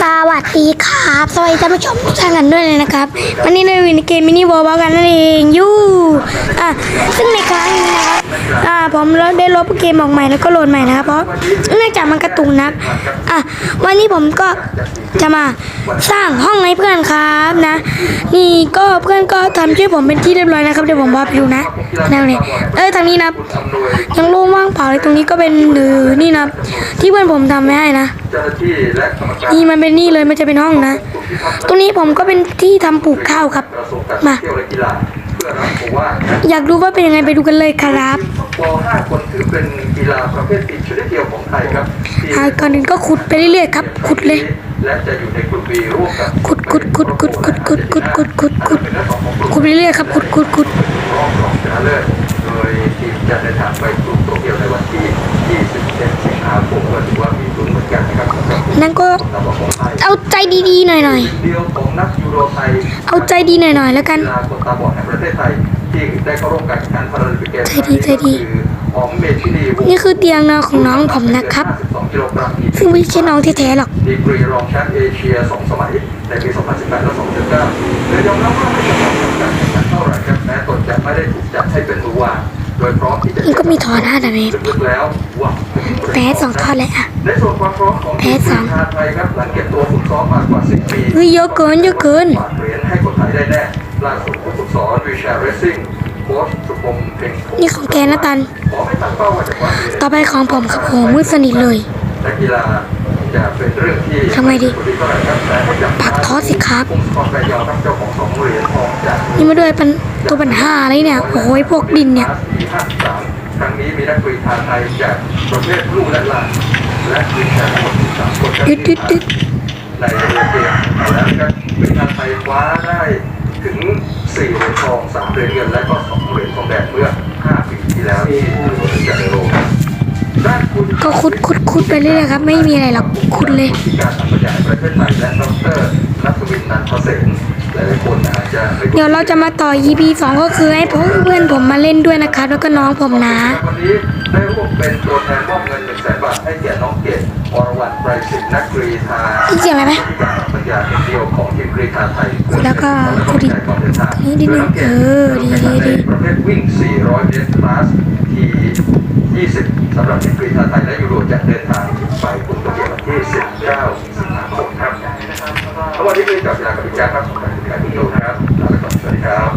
สวัสดีครับสวัสดีท่านผู้ชมทุกท่านกันด้วยเลยนะครับ วันนี้เราอยู่ในเกมมินิวอลบอลกันนั่นเองยูอะซึ่งในครั้งนี้ อ่าผมได้ลบเกมออกใหม่แล้วก็โหลดใหม่นะครับเพราะเนื่องจากมันกระตุกนักอะวันนี้ผมก็จะมาสร้างห้องให้เพื่อนครับนะ นี่ก็เพื่อนก็ทำช่วยผมเป็นที่เรียบร้อยนะครับเดี๋ยวผมพาไปดูนะแนวนี้เอ้ยทางนี้นะยังโล่งว่างเปล่าเลยตรงนี้ก็เป็นหรือนี่นะที่เพื่อนผมทำไว้ให้นะนี่มันเป็นนี่เลยมันจะเป็นห้องนะ ตรงนี้ผมก็เป็นที่ทำปลูกข้าวครับมา องเที่ยวและกีฬาเพื่อรับผมว่าอยากรู้ว่าเป็นยังไงไปดูกันเลยครับป .5 คนถือเป็นกีฬาประเภททีมชนิดเดียวของไทยครับที่อ่าก่อนอื่นก็ขุดไปเรื่อยๆครับ ขุดเลย และจะอยู่ในกลุ่ม B ร่วมกับขุดขุดขุดขุดขุดขุดขุดขุดขุดขุดเป็นเรื่องของกลุ่มขุดไปเรื่อยๆครับขุดขุดขุดรอบรองชนะเลิศโดยทีมจะเดินทางไปกรุงโตเกียวในวันที่ 27 สิงหาคม นั่นก็เอาใจดีๆหน่อยๆ เอาใจดีหน่อยๆแล้วกันใจดีใจดี นี่คือเตียงนอนของน้องผมนะครับซึ่งไม่ใช่น้องแท้ๆหรอกดีกรีรองแชมป์เอเชียสองสมัยในปี 2018 และ 2019เละยอมรับว่าไม่ได้ทำการแข่งขับเท่าไหร่ครับแม้ตนจะไม่ได้ถูกจัดให้เป็นมือวาง อีกก็มีถอนห้าดาเมจแพ้สองทอดเลยอะแพ้สองเฮ้ยเยอะเกินเยอะเกินนี่ของแกนะตัน ต่อไปของผมครับผมมืดสนิทเลยนักกีฬา ทำไงดีคนที่เท่าไหร่ครับแต่ให้จับปักทอดสิครับ นี่มาด้วยเป็นตัวปัญหาอะไรเนี่ย โอ้โหพวกดินเนี่ยครั้งนี้มีนักกรีฑาไทยจากประเภทลูกและลานและกรีฑาทั้งหมด13คนในเรือเกมแล้วครับกรีฑาไทยคว้าได้ถึง4เหรียญทอง3เหรียญเงินและก็2เหรียญทองแดงเมื่อ5ปีที่แล้วที่ที่จะในโลกครับด้านคุณก็ขุด ขุดขุดไปเรื่อยๆครับ ไม่มีอะไรหรอกขุดเลยที่การทำประหยัดประเทศไทยและดรนัทวินนันทเสนหลายๆคนอาจจะไม่เดี๋ยวเราจะมาต่อ EP 2 ก็คือให้เพื่อนผมมาเล่นด้วยนะครับ แล้วก็น้องผมนะวันนี้ได้ร่วมเป็นตัวแทนมอบเงิน1แสนบาทให้แก่น้องเกดวรวรรณไตรสิทธิ์นักกรีฑาได้ยินเสียงอะไรไหมที่การทำประหยัดเดียวของทีมกรีฑาไทยแล้วก็ขุดอีกนิดนึงเออดีดีดีประเภทวิ่ง 400 เมตรคลาสที20สำหรับทีมกรีฑาไทย 19สิงหาคมครับทั้งวันนี้เป็นจับเวลากับพิจารณ์ครับขอบคุณการติดตามนะครับลาไปก่อนสวัสดีครับ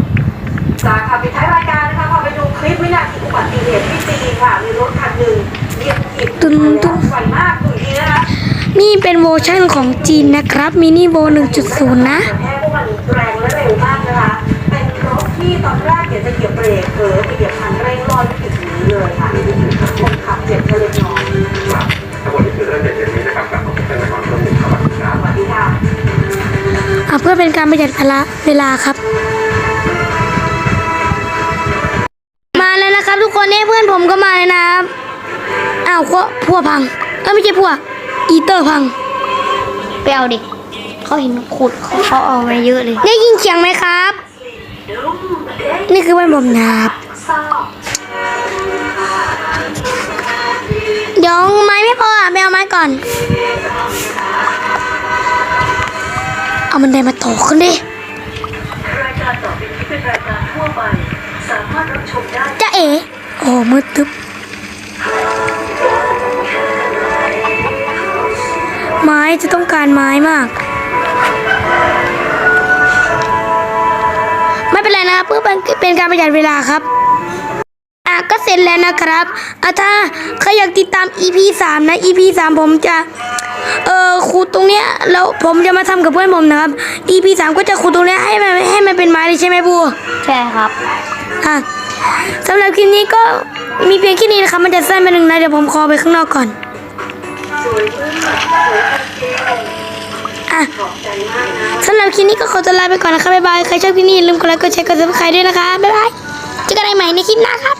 จากค่ะปิดท้ายรายการนะคะพาไปดูคลิปวินาทีอุบัติเหตุที่จีนค่ะมีรถคันหนึ่งเหยียบผิดตึ้งตึ้งไวมากดูอีกทีนะคะนี่เป็นเวอร์ชั่นของจีนนะครับ มินิโว1.0 นะแค่พวกมันแรงและเร็วมากนะคะเป็นรถที่ตอนแรกเนี่ยจะเหยียบเบรกเผลอไปเหยียบคันเร่งลอยไปถึงนี้เลยค่ะคนขับเจ็บทะเลน้อย พื่อเป็นการประหยัดเวลาเวลาครับ มาแล้วนะครับ ทุกคนเนี่ยเพื่อนผมก็มาเลยนะครับอ้าวพวกพวกพังเอ้ยไม่ใช่พวกอีเตอร์พังไปเอาดิเขาเห็นขุดเขาเขาเอามาเยอะเลยได้ยินเสียงไหมครับ นี่คือเพื่อนผมนะครับเดี๋ยวไม้ไม่พออะไปเอาไม้ก่อน เอามันไดมาต่อขึ้นดิรายการต่อไปนี้เป็นรายการทั่วไปสามารถรับชมได้จะเอ๋โอ้มืดตึ๊บไม้จะต้องการไม้มาก ไม่เป็นไรนะครับเพื่อเป็นเป็นการประหยัดเวลาครับอะก็เสร็จแล้วนะครับอะถ้าใครอยากติดตาม EP 3 นะ EP 3 ผมจะ เออขุดตรงเนี้ยแล้วผมจะมาทำกับเพื่อนผมนะครับ EP 3ก็จะขุดตรงเนี้ยให้มันให้มันเป็นไม้เลยใช่ไหมบูใช่ครับอะสำหรับคลิปนี้ก็มีเพียงแค่นี้นะครับมันจะสั้นไปหนึ่งนะเดี๋ยวผมขอไปข้างนอกก่อนอะสำหรับคลิปนี้ก็ขอตัวลาไปก่อนนะครับบ๊ายบาย ใครชอบคลิปนี้อย่าลืมกดไลค์กดแชร์กดซับสไครต์ด้วยนะคะ บ๊ายบายเจอกันใหม่ในคลิปหน้าครับ